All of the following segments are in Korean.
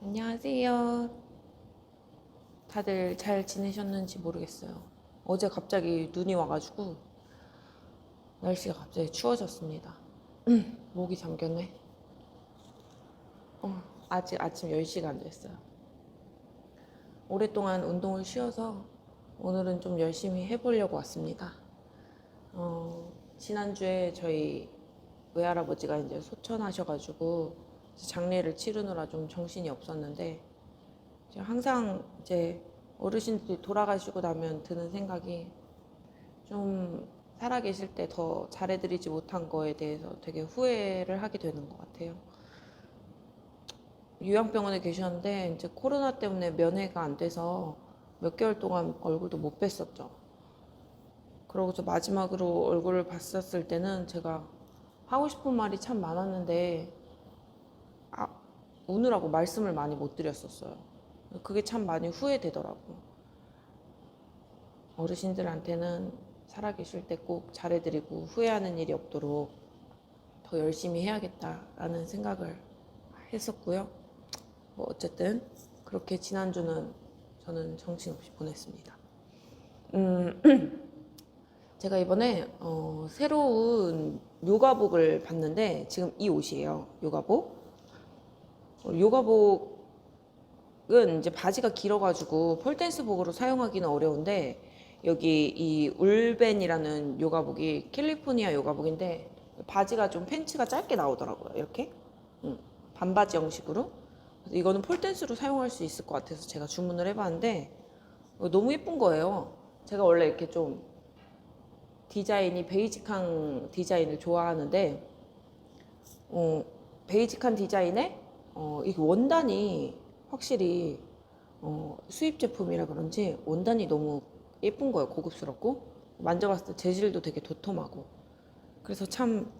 안녕하세요. 다들 잘 지내셨는지 모르겠어요. 어제 갑자기 눈이 와가지고 날씨가 갑자기 추워졌습니다. 음, 목이 잠겼네. 어, 아직 아침 10시가 안 됐어요. 오랫동안 운동을 쉬어서 오늘은 좀 열심히 해보려고 왔습니다. 어, 지난주에 저희 외할아버지가 이제 소천하셔가지고 장례를 치르느라 좀 정신이 없었는데 항상 이제 어르신들이 돌아가시고 나면 드는 생각이 좀 살아계실 때 더 잘해드리지 못한 거에 대해서 되게 후회를 하게 되는 것 같아요. 요양병원에 계셨는데 이제 코로나 때문에 면회가 안 돼서 몇 개월 동안 얼굴도 못 뵀었죠. 그러고서 마지막으로 얼굴을 봤었을 때는 제가 하고 싶은 말이 참 많았는데 아, 우느라고 말씀을 많이 못 드렸었어요. 그게 참 많이 후회되더라고. 어르신들한테는 살아계실 때 꼭 잘해드리고 후회하는 일이 없도록 더 열심히 해야겠다라는 생각을 했었고요. 뭐 어쨌든 그렇게 지난주는 저는 정신없이 보냈습니다. 음, 제가 이번에 어, 새로운 요가복을 봤는데 지금 이 옷이에요. 요가복. 어, 요가복은 이제 바지가 길어가지고 폴댄스복으로 사용하기는 어려운데 여기 이 울벤이라는 요가복이 캘리포니아 요가복인데 바지가 좀 팬츠가 짧게 나오더라고요. 이렇게 음, 반바지 형식으로. 이거는 폴댄스로 사용할 수 있을 것 같아서 제가 주문을 해봤는데 어, 너무 예쁜 거예요. 제가 원래 이렇게 좀 디자인이 베이직한 디자인을 좋아하는데 어, 베이직한 디자인에 어, 이게 원단이 확실히 어, 수입 제품이라 그런지 원단이 너무 예쁜 거예요 고급스럽고. 만져봤을 때 재질도 되게 도톰하고. 그래서 참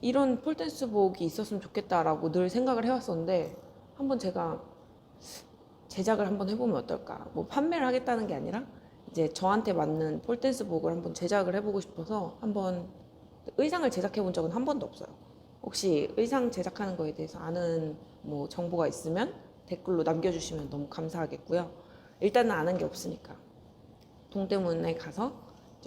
이런 폴댄스복이 있었으면 좋겠다라고 늘 생각을 해왔었는데 한번 제가 제작을 한번 해보면 어떨까? 뭐 판매를 하겠다는 게 아니라 이제 저한테 맞는 폴댄스복을 한번 제작을 해보고 싶어서 한번 의상을 제작해 본 적은 한 번도 없어요. 혹시 의상 제작하는 거에 대해서 아는 뭐 정보가 있으면 댓글로 남겨주시면 너무 감사하겠고요. 일단은 아는 게 없으니까 동대문에 가서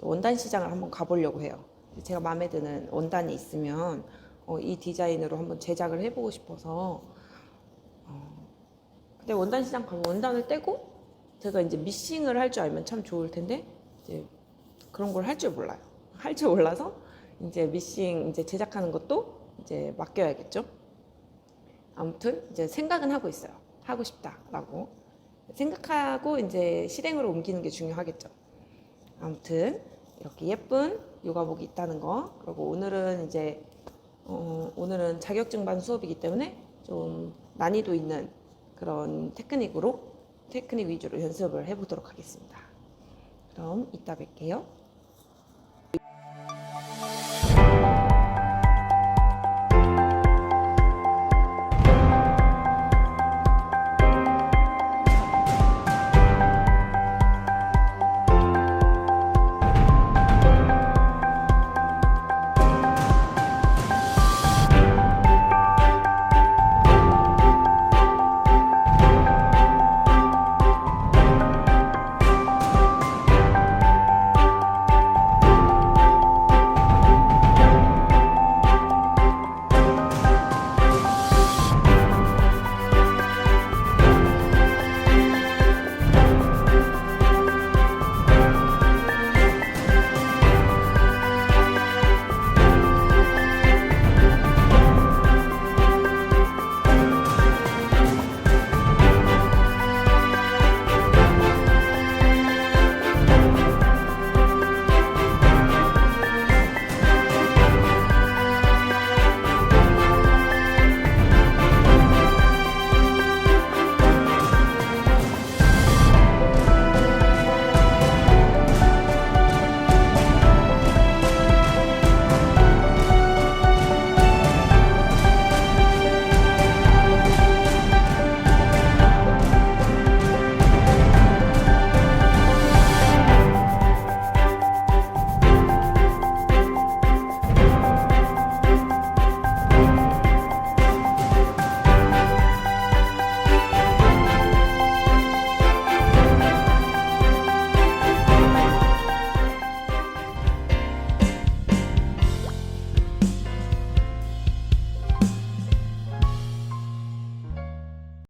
원단 시장을 한번 가보려고 해요. 제가 마음에 드는 원단이 있으면 어, 이 디자인으로 한번 제작을 해보고 싶어서 어, 근데 원단 시장 가면 원단을 떼고 제가 이제 미싱을 할 줄 알면 참 좋을 텐데 이제 그런 걸 할 줄 몰라요. 할 줄 몰라서 이제 미싱 이제 제작하는 것도 이제 맡겨야겠죠. 아무튼 이제 생각은 하고 있어요. 하고 싶다라고 생각하고 이제 실행으로 옮기는 게 중요하겠죠. 아무튼 이렇게 예쁜 요가복이 있다는 거. 그리고 오늘은 이제 어, 오늘은 자격증 반 수업이기 때문에 좀 난이도 있는 그런 테크닉으로 테크닉 위주로 연습을 해보도록 하겠습니다. 그럼 이따 뵐게요.